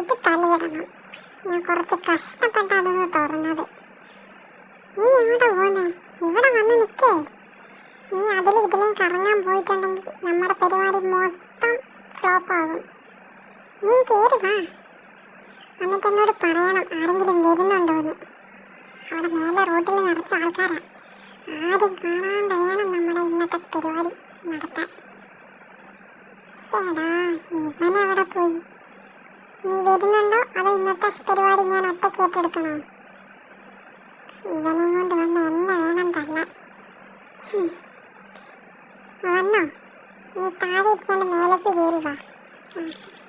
പോയിട്ട് തലയിടണം ഞാൻ കുറച്ച് കഷ്ടപ്പെട്ടാണെന്ന് തോന്നുന്നത്. നീ എവിടെ പോന്നെ ഇവിടെ വന്ന് നിൽക്കേ നീ അതിലും ഇതിലും കറങ്ങാൻ പോയിട്ടുണ്ടെങ്കിൽ നമ്മുടെ പരിപാടി മൊത്തം ഫ്ലോപ്പാകും നീ കയറി വാ. എന്നിട്ട് എന്നോട് പറയണം ആരെങ്കിലും വരുന്നുണ്ടോ എന്ന്. അവിടെ മേലെ റോഡിൽ നിറച്ച ആൾക്കാരാ. ആരും കാണാണ്ട് വേണം നമ്മുടെ ഇന്നത്തെ പരിപാടി നടത്താൻ. ചേടാ ഇവനെവിടെ പോയി? നീ വരുന്നുണ്ടോ? അതോ ഇന്നത്തെ പരിപാടി ഞാൻ ഒറ്റയ്ക്ക് ഏറ്റെടുക്കണോ? ഇവനെയും കൊണ്ട് വന്ന് എന്നെ വേണം ഹും. വന്നോ? നീ താഴെ ഇരിക്കാണ്ട് മേലേക്ക് കയറുക.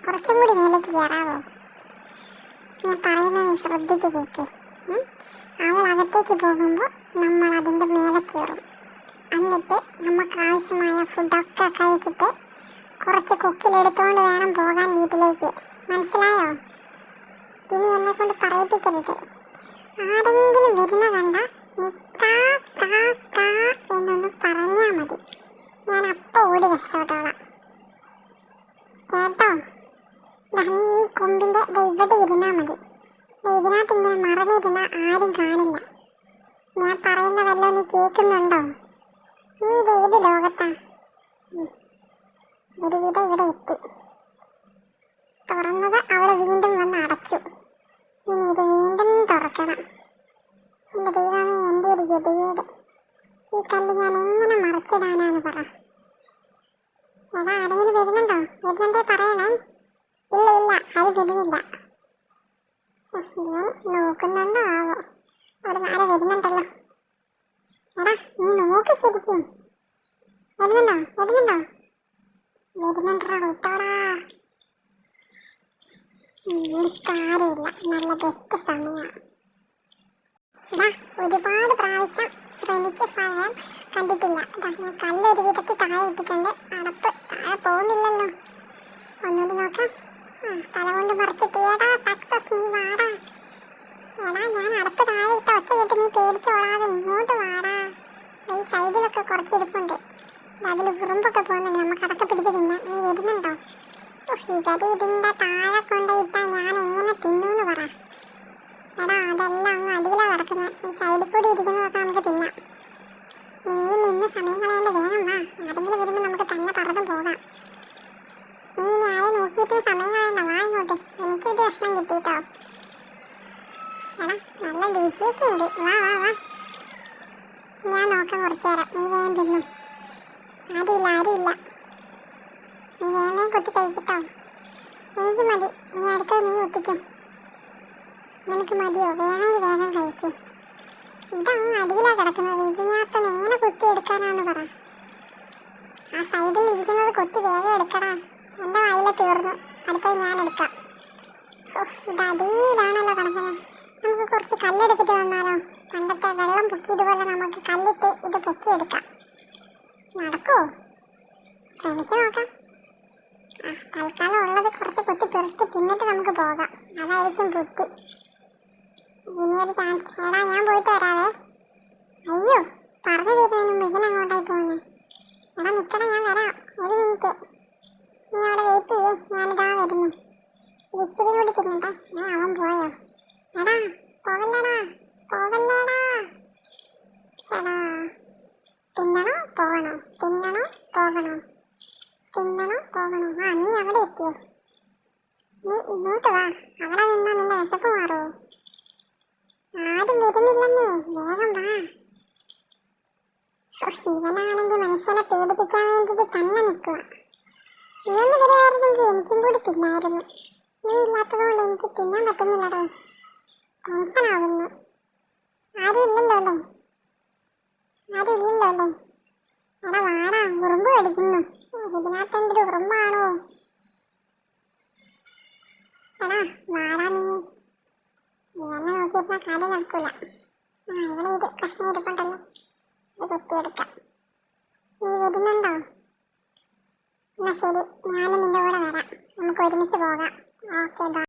കുറച്ചും കൂടി മേലേക്ക് കയറാവോ? ഞാൻ പറയുന്നത് നീ ശ്രദ്ധിച്ച് കേക്ക്. അവൾ അകത്തേക്ക് പോകുമ്പോൾ നമ്മൾ അതിന്റെ മേലെ കയറും. എന്നിട്ട് നമുക്ക് ആവശ്യമായ ഫുഡൊക്കെ കഴിച്ചിട്ട് കുറച്ച് കുക്കിലെടുത്തുകൊണ്ട് വേണം പോകാൻ വീട്ടിലേക്ക്. മനസ്സിലായോ? ഇനി എന്നെ കൊണ്ട് പറയിപ്പിക്കരുത്. ആരെങ്കിലും വരുന്ന കണ്ട നീ കാ കാ എന്നൊന്ന് പറഞ്ഞാൽ മതി. ഞാൻ അപ്പം ഓടി രക്ഷപ്പെട്ടോളാം. കേട്ടോ? ഞാൻ ഈ കൊമ്പിന്റെ ഇവിടെ ഇരുന്നാൽ മതി. ഇതിനകത്ത് ഇങ്ങനെ മറഞ്ഞിരുന്നാൽ ആരും കാണില്ല. ഞാൻ പറയുന്ന നീ കേൾക്കുന്നുണ്ടോ? നീ ഇത് ഏത് ലോകത്താ. ഒരുവിധം ഇവിടെ എത്തി. തുറന്നത് അവൾ വീണ്ടും വന്ന് അടച്ചു. ഇനി ഇത് വീണ്ടും തുറക്കണം. എന്റെ ദൈവമേ എന്റെ ഒരു ഗതികേട്. ഈ കല്ല് ഞാൻ എങ്ങനെ മറച്ചിടാനാന്ന് പറ? എടാ ആരെങ്കിലും വരുന്നുണ്ടോ? വരുന്നുണ്ടേ പറയണേ. ഇല്ല ഇല്ല ആരും വരുന്നില്ല. നോക്കുന്നുണ്ടോ ആവോ? അവിടെ ആരെ വരുന്നുണ്ടല്ലോ. എടാ നീ നോക്ക് ശരിക്കും. വരുന്നുണ്ടോ? വരുന്നുണ്ടോ? വരുന്നുണ്ടോ? വിട്ടോടാ എനിക്കാരുമില്ല നല്ല ബെസ്റ്റ് സമയമാണ് ഒരുപാട് പ്രാവശ്യം ശ്രമിച്ച ഫലം കണ്ടിട്ടില്ല. ഞാൻ കല്ലൊരു വിധത്തിൽ താഴെ ഇട്ടിട്ടുണ്ട്. അടപ്പ് താഴെ പോകുന്നില്ലല്ലോ. ഒന്നുകൂടി നോക്കാം. തല കൊണ്ട് മറിച്ചിട്ട്. ഏടാ സക്സസ് നീ വാടാ. എടാ ഞാൻ അടപ്പ് താഴെ ഇട്ട ഒച്ച കേട്ട് നീ പേടിച്ചോളാതെ ഇങ്ങോട്ട് വാടാ. ഈ സൈഡിലൊക്കെ കുറച്ച് ഇരിപ്പുണ്ട്. അതിൽ ഉറുമ്പൊക്കെ പോകുന്നുണ്ട്. നമുക്ക് അതൊക്കെ പിടിച്ച് തിന്നാം. നീ വരുന്നുണ്ടോ? ഉഫ്, ഇതിന്റെ താഴെ കൊണ്ടുപോയിട്ടാ ഞാൻ എങ്ങനെ തിന്നൂന്ന് പറ. എടാ അതെല്ലാം അങ്ങ് അടിയിലാ കിടക്കുന്നത് ഈ സൈഡിൽ കൂടി ഇരിക്കുന്നതൊക്കെ നമുക്ക് തിന്നാം. നീ നിന്ന് സമയം കളയേണ്ട വേഗം വാ. ആരെങ്കിലും വരുമ്പോൾ നമുക്ക് തന്നെ പറന്ന് പോകാം. നീ ഇനി നോക്കിയിട്ട് സമയം കളയണ്ട? വാ ഇങ്ങോട്ട്. എനിക്കൊരു ഭക്ഷണം കിട്ടിയിട്ടോ എടാ നല്ല രുചിയൊക്കെ ഉണ്ട്. വാ വാ വാ. ഞാൻ നോക്കാം കുറച്ചു നേരം. നീ വേഗം തിന്നും. ആരുമില്ല ആരുമില്ല. വേഗം കുത്തി കഴിക്കട്ടോ. എനിക്ക് മതി. ഇനി അടുത്തത് നീ കുത്തിക്കും നിനക്ക് മതിയോ? വേണമെങ്കിൽ വേഗം കഴിക്ക്. ഇതങ്ങ് അടിയിലാ കിടക്കുന്നത്. ഇതിനകത്തൊന്ന് എങ്ങനെ കുത്തി എടുക്കാനാന്ന് പറ. ആ സൈഡിൽ ഇരിക്കുന്നത് കുത്തി വേഗം എടുക്കടാ. എന്റെ വായിലെ തീർന്നു. അടുത്തത് ഞാൻ എടുക്കാം. ഇത് അടിയിലാണല്ലോ കിടക്കുന്നത്. നമുക്ക് കുറച്ച് കല്ലെടുത്തിട്ട് വന്നാലോ? പണ്ടത്തെ വെള്ളം പൊക്കിയതുപോലെ നമുക്ക് കല്ലിട്ട് ഇത് പൊക്കിയെടുക്കാം. നടക്കുമോ ശ്രമിച്ചു നോക്കാം. പിന്നിട്ട് തിന്നിട്ട് നമുക്ക് പോകാം. അതായിരിക്കും ബുദ്ധി. ഇനിയൊരു ചാൻസ് എടാ ഞാൻ പോയിട്ട് വരാവേ. അയ്യോ പറഞ്ഞു തീരുന്നതിന് മുമ്പ് ഇവൻ അങ്ങോട്ടായി പോകുന്നു? എടാ നിൽക്കണം ഞാൻ വരാം. ഒരു മിനിറ്റ് നീ അവിടെ വെയിറ്റ് ചെയ്യേ. ഞാനിതാ വരുന്നു. ഇച്ചിരി കൂടി തിന്നട്ടെ. ഏ അവൻ പോയോ? എടാ പോകല്ലടാ? പോകല്ലേടാ? ചടാ തിന്നണോ? പോകണോ. തിന്നണോ? പോകണോ. തിന്നണോ? പോകണോ. ആ നീ അവിടെ എത്തിയോ? നീ ഇങ്ങോട്ട് വാ. അവിടെ നിന്നാ നിന്റെ വിശപ്പ് മാറൂ. ആരും വരുന്നില്ലെന്നേ. വേഗം വാ. ഇവനാണെങ്കിൽ മനുഷ്യനെ പേടിപ്പിക്കാൻ വേണ്ടിയിട്ട് തന്നെ നിൽക്കുക നീ ഒന്ന് വരുമായിരുന്നെങ്കിൽ എനിക്കും കൂടി തിന്നായിരുന്നു. നീ ഇല്ലാത്തതുകൊണ്ട് എനിക്ക് തിന്നാൻ പറ്റുന്നില്ലടോ. ടെൻഷൻ ആവുന്നു. ആരും ഇല്ലല്ലോ അല്ലേ? ആരും ഇല്ലല്ലോ അല്ലേ? എടാ വാടാ. ഉറുമ്പ് കടിക്കുന്നു. ഇതിനകത്ത് എന്തൊരു ഉറുമ്പാണോ എടാ വാടാ നീ നോക്കിയിരുന്ന കാര്യം നടക്കില്ല ആ ഇവിടെ ഇരു കഷ്ണം ഇരിപ്പുണ്ടല്ലോ. ഇത് കുത്തിയെടുക്കാം. നീ വരുന്നുണ്ടോ? എന്നാൽ ശരി ഞാനും നിന്റെ കൂടെ വരാം. നമുക്ക് ഒരുമിച്ച് പോകാം. ഓക്കെ